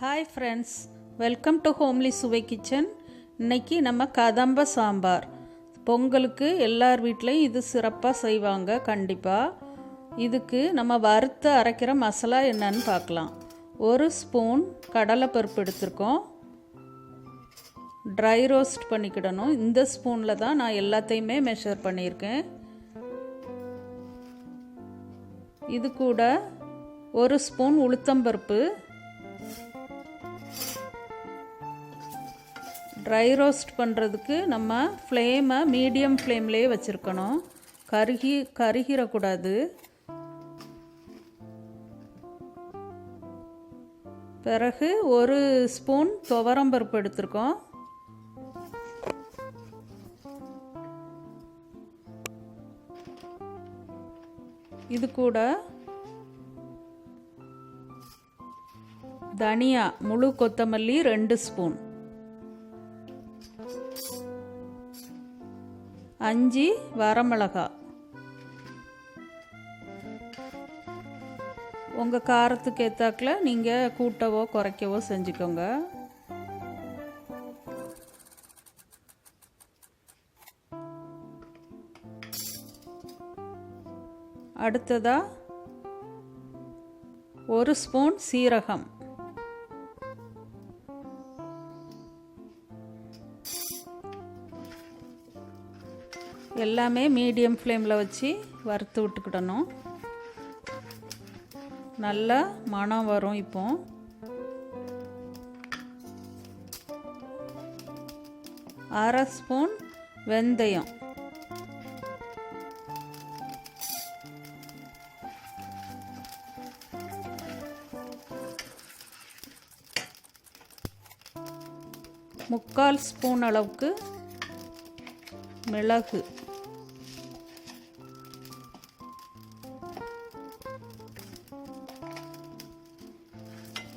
Hi friends welcome to homely Suvai kitchen இன்னைக்கு நம்ம கதம்ப சாம்பார். பொங்கலுக்கு எல்லார் வீட்லேயும் இது சிறப்பாக செய்வாங்க கண்டிப்பாக இதுக்கு நம்ம வறுத்து அரைக்கிற மசாலா என்னன்னு பார்க்கலாம். ஒரு ஸ்பூன் கடலைப்பருப்பு எடுத்திருக்கோம். ட்ரை ரோஸ்ட் பண்ணிக்கிடணும். இந்த ஸ்பூனில் தான் நான் எல்லாத்தையுமே மெஷர் பண்ணியிருக்கேன். இது கூட ஒரு ஸ்பூன் உளுத்தம்பருப்பு ட்ரை ரோஸ்ட் பண்ணுறதுக்கு நம்ம ஃப்ளேமை மீடியம் ஃப்ளேம்லேயே வச்சுருக்கணும். கருகி கருகிடக்கூடாது பிறகு ஒரு ஸ்பூன் துவரம்பருப்பு எடுத்திருக்கோம். இது கூட தனியா முழு கொத்தமல்லி ரெண்டு ஸ்பூன் அஞ்சு வரமிளகா. உங்கள் காரத்துக்கு ஏற்றாக்கில் நீங்கள் கூட்டவோ குறைக்கவோ செஞ்சுக்கோங்க. அடுத்ததாக ஒரு ஸ்பூன் சீரகம். எல்லாமே மீடியம் ஃப்ளேமில் வச்சு வறுத்து விட்டுக்கிடணும். நல்லா மனம் வரும் இப்போ. அரை ஸ்பூன் வெந்தயம். முக்கால் ஸ்பூன் அளவுக்கு மிளகு.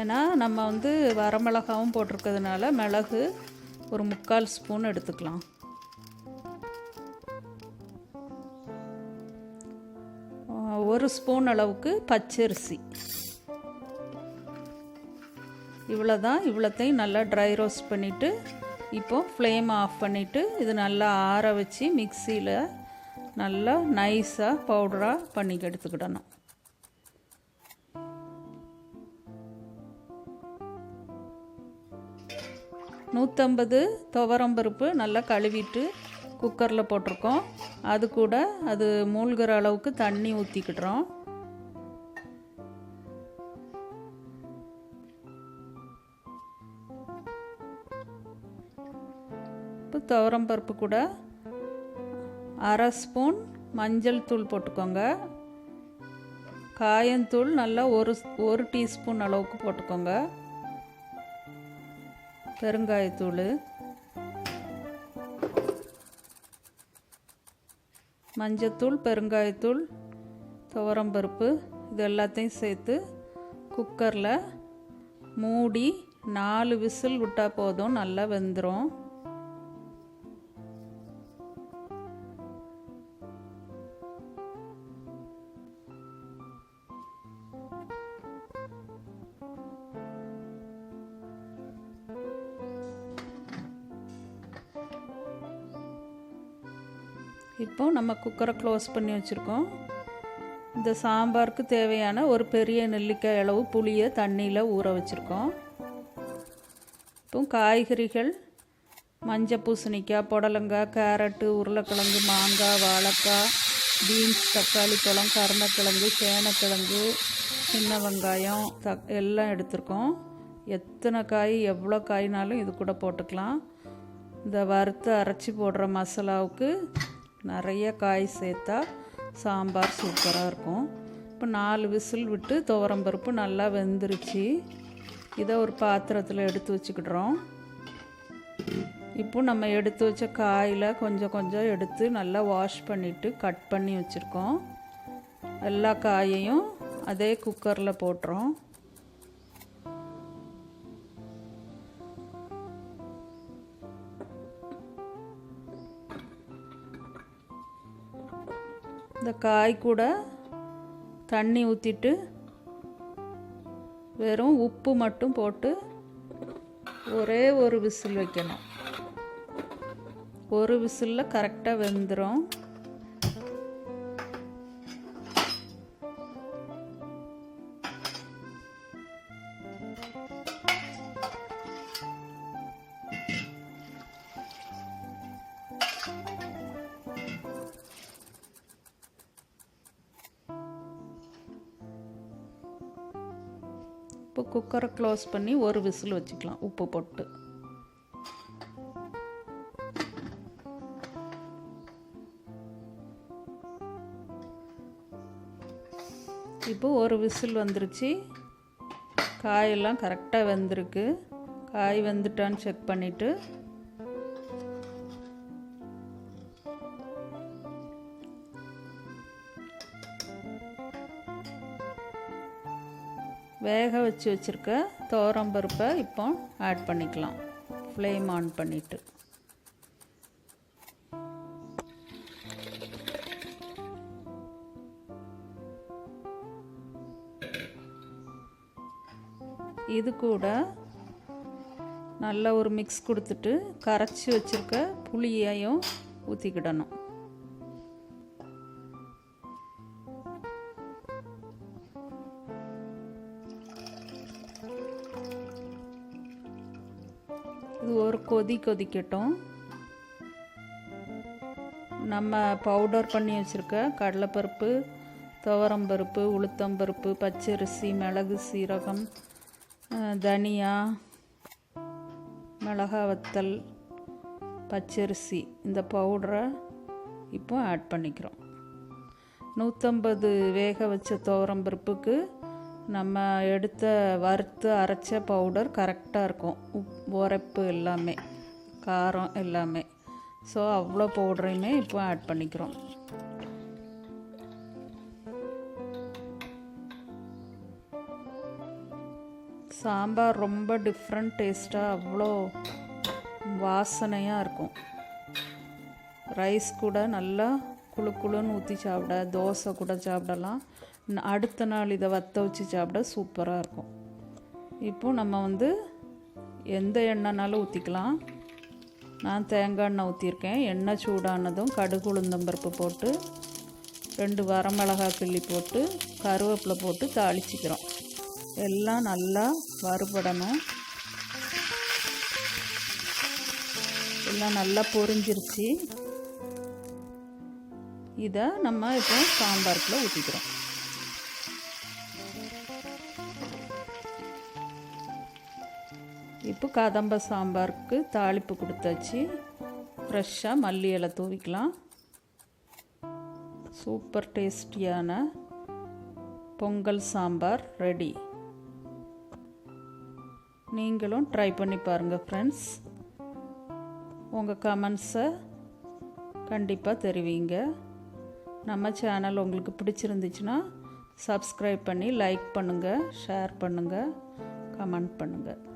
ஏன்னா நம்ம வந்து வரமிளகாவும் போட்டிருக்கிறதுனால மிளகு ஒரு முக்கால் ஸ்பூன் எடுத்துக்கலாம். ஒரு ஸ்பூன் அளவுக்கு பச்சரிசி. இவ்வளோ தான் இவ்வளோத்தையும் நல்லா ட்ரை ரோஸ்ட் பண்ணிவிட்டு இப்போது ஃப்ளேம் ஆஃப் பண்ணிவிட்டு இது நல்லா ஆற வச்சு மிக்சியில் நல்லா நைஸாக பவுடராக பண்ணி எடுத்துக்கிடணும். நூற்றம்பது துவரம் பருப்பு நல்லா கழுவிட்டு குக்கரில் போட்டிருக்கோம். அது கூட அது மூழ்கிற அளவுக்கு தண்ணி ஊற்றிக்கிடுறோம் இப்போ துவரம் பருப்பு கூட அரை ஸ்பூன் மஞ்சள் தூள் போட்டுக்கோங்க. காயந்தூள் நல்லா ஒரு ஒரு டீஸ்பூன் அளவுக்கு போட்டுக்கோங்க. பெருங்காயத்தூள். மஞ்சத்தூள் பெருங்காயத்தூள் துவரம்பருப்பு இது எல்லாத்தையும் சேர்த்து குக்கரில் மூடி நாலு விசில் விட்டால் போதும் நல்லா வெந்துடும் இப்போ நம்ம குக்கரை க்ளோஸ் பண்ணி வச்சுருக்கோம். இந்த சாம்பாருக்கு தேவையான ஒரு பெரிய நெல்லிக்காய் அளவு புளியை தண்ணியில் ஊற வச்சுருக்கோம். இப்போ காய்கறிகள் மஞ்சள் பூசணிக்காய் புடலங்காய் கேரட்டு உருளைக்கிழங்கு மாங்காய் வாழைக்காய் பீன்ஸ் தக்காளி பழம் கருணக்கிழங்கு சேனக்கிழங்கு சின்ன வெங்காயம் தக் எல்லாம் எடுத்திருக்கோம். எத்தனை காய் எவ்வளோ காய்னாலும் இது கூட போட்டுக்கலாம். இந்த வறுத்து அரைச்சி போடுற மசாலாவுக்கு நிறைய காய் சேர்த்தா சாம்பார் சூப்பராக இருக்கும். இப்போ நாலு விசில் விட்டு துவரம்பருப்பு நல்லா வெந்துருச்சு. இதை ஒரு பாத்திரத்தில் எடுத்து வச்சுக்கிடுறோம். இப்போ நம்ம எடுத்து வச்ச காயில் கொஞ்சம் கொஞ்சம் எடுத்து நல்லா வாஷ் பண்ணிவிட்டு கட் பண்ணி வச்சுருக்கோம். எல்லா காயையும் அதே குக்கரில் போட்டுறோம். இந்த காய் கூட தண்ணி ஊற்றிட்டு வெறும் உப்பு மட்டும் போட்டு ஒரே ஒரு விசில் வைக்கணும். ஒரு விசிலில் கரெக்டாக வெந்துடும் இப்போ குக்கரை க்ளோஸ் பண்ணி ஒரு விசில் வச்சுக்கலாம். உப்பு போட்டு. இப்போ ஒரு விசில் வந்துருச்சு. காயெல்லாம் கரெக்டாக வெந்திருக்கு. காய் வந்துட்டான்னு செக் பண்ணிவிட்டு வேக வச்சு வச்சுருக்க துவரம்பருப்பை இப்போ ஆட் பண்ணிக்கலாம். ஃப்ளேம் ஆன் பண்ணிவிட்டு இது கூட நல்ல ஒரு மிக்ஸ் கொடுத்துட்டு கரைச்சி வச்சுருக்க புளியையும் ஊற்றிக்கிடணும் கொதி கொதிக்கட்டும். நம்ம பவுடர் பண்ணி வச்சுருக்க கடலைப்பருப்பு துவரம்பருப்பு உளுத்தம்பருப்பு பச்சரிசி மிளகு சீரகம் தனியா மிளகா வத்தல் பச்சரிசி இந்த பவுடரை இப்போ ஆட் பண்ணிக்கிறோம். நூற்றம்பது வேக வச்ச துவரம்பருப்புக்கு நம்ம எடுத்த வறுத்து அரைச்ச பவுடர் கரெக்டாக இருக்கும். உப் உரைப்பு எல்லாமே காரம் எல்லாமே. ஸோ அவ்வளோ பவுடரையுமே இப்போ ஆட் பண்ணிக்கிறோம். சாம்பார் ரொம்ப டிஃப்ரெண்ட் டேஸ்ட்டாக அவ்வளோ வாசனையாக இருக்கும். ரைஸ் கூட நல்லா குளு குளுன்னு ஊற்றி சாப்பிட தோசை கூட சாப்பிடலாம். அடுத்த நாள் இதை வத்த வச்சு சாப்பிட சூப்பராக இருக்கும். இப்போ நம்ம வந்து எந்த எண்ணெய்னாலும் ஊற்றிக்கலாம் நான் தேங்காய் எண்ணெய் ஊற்றிருக்கேன் எண்ணெய் சூடானதும் கடுகு உளுந்தம்பருப்பு போட்டு ரெண்டு வரமிளகாய் கிள்ளி போட்டு கருவேப்பிலை போட்டு தாளிச்சிக்கிறோம். எல்லாம் நல்லா வறுபடணும். எல்லாம் நல்லா பொரிஞ்சிருச்சு. இதை நம்ம இப்போ சாம்பாருக்குள்ளே ஊற்றிக்கிறோம் இப்போ கதம்ப சாம்பாருக்கு தாளிப்பு கொடுத்தாச்சு. ஃப்ரெஷ்ஷாக மல்லி இலை தூவிக்கலாம். சூப்பர் டேஸ்டியான பொங்கல் சாம்பார் ரெடி நீங்களும் ட்ரை பண்ணி பாருங்கள் ஃப்ரெண்ட்ஸ் உங்கள் கமெண்ட்ஸை கண்டிப்பாக தெரிவிங்க. நம்ம சேனல் உங்களுக்கு பிடிச்சிருந்துச்சுன்னா சப்ஸ்கிரைப் பண்ணி லைக் பண்ணுங்கள் ஷேர் பண்ணுங்கள் கமெண்ட் பண்ணுங்கள்